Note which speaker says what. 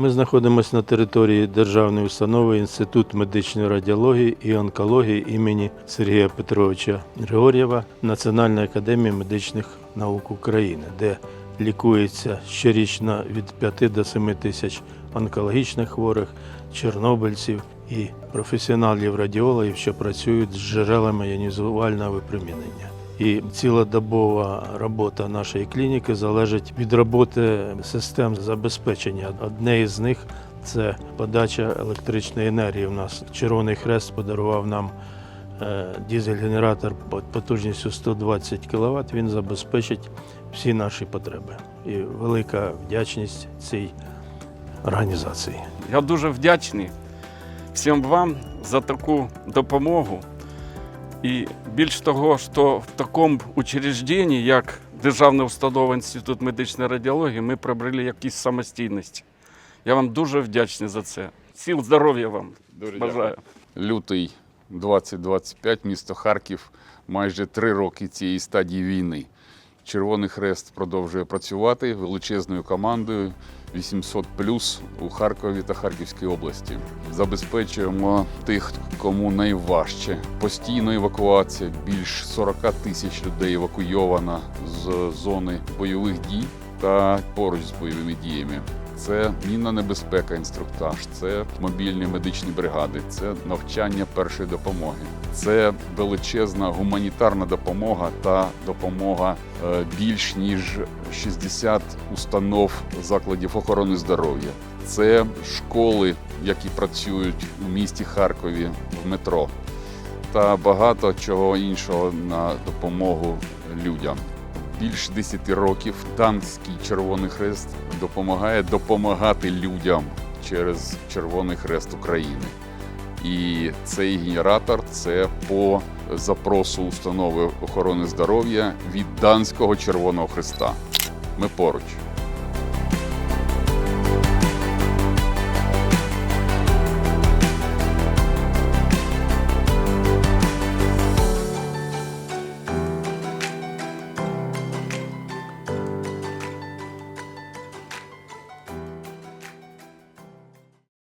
Speaker 1: Ми знаходимося на території державної установи Інститут медичної радіології і онкології імені Сергія Петровича Григор'єва Національної академії медичних наук України, де лікується щорічно від 5 до 7 тисяч онкологічних хворих, чорнобильців і професіоналів радіологів, що працюють з джерелами іонізувального випромінення. І цілодобова робота нашої клініки залежить від роботи систем забезпечення. Одне із них це подача електричної енергії. У нас Червоний Хрест подарував нам е, дизель-генератор пот- потужністю 120 кВт. Він забезпечить всі наші потреби. І велика вдячність цій організації.
Speaker 2: Я дуже вдячний всім вам за таку допомогу. І більш того, що в такому учрежденні, як Державна установа Інститут медичної радіології, ми прибрали якісь самостійності. Я вам дуже вдячний за це. Сіл здоров'я вам бажаю.
Speaker 3: Лютий 2025, місто Харків, майже три роки цієї стадії війни. Червоний Хрест продовжує працювати величезною командою 800 плюс у Харкові та Харківській області. Забезпечуємо тих, кому найважче. Постійна евакуація. Більш 40 тисяч людей евакуйовано з зони бойових дій та поруч з бойовими діями. Це мінна небезпека, інструктаж, це мобільні медичні бригади, це навчання першої допомоги, це величезна гуманітарна допомога та допомога е, більш ніж 60 установ закладів охорони здоров'я. Це школи, які працюють у місті Харкові в метро, та багато чого іншого на допомогу людям більш 10 років Данський Червоний Хрест допомагає допомагати людям через Червоний Хрест України. І цей генератор це по запросу установи охорони здоров'я від Данського Червоного Хреста. Ми поруч.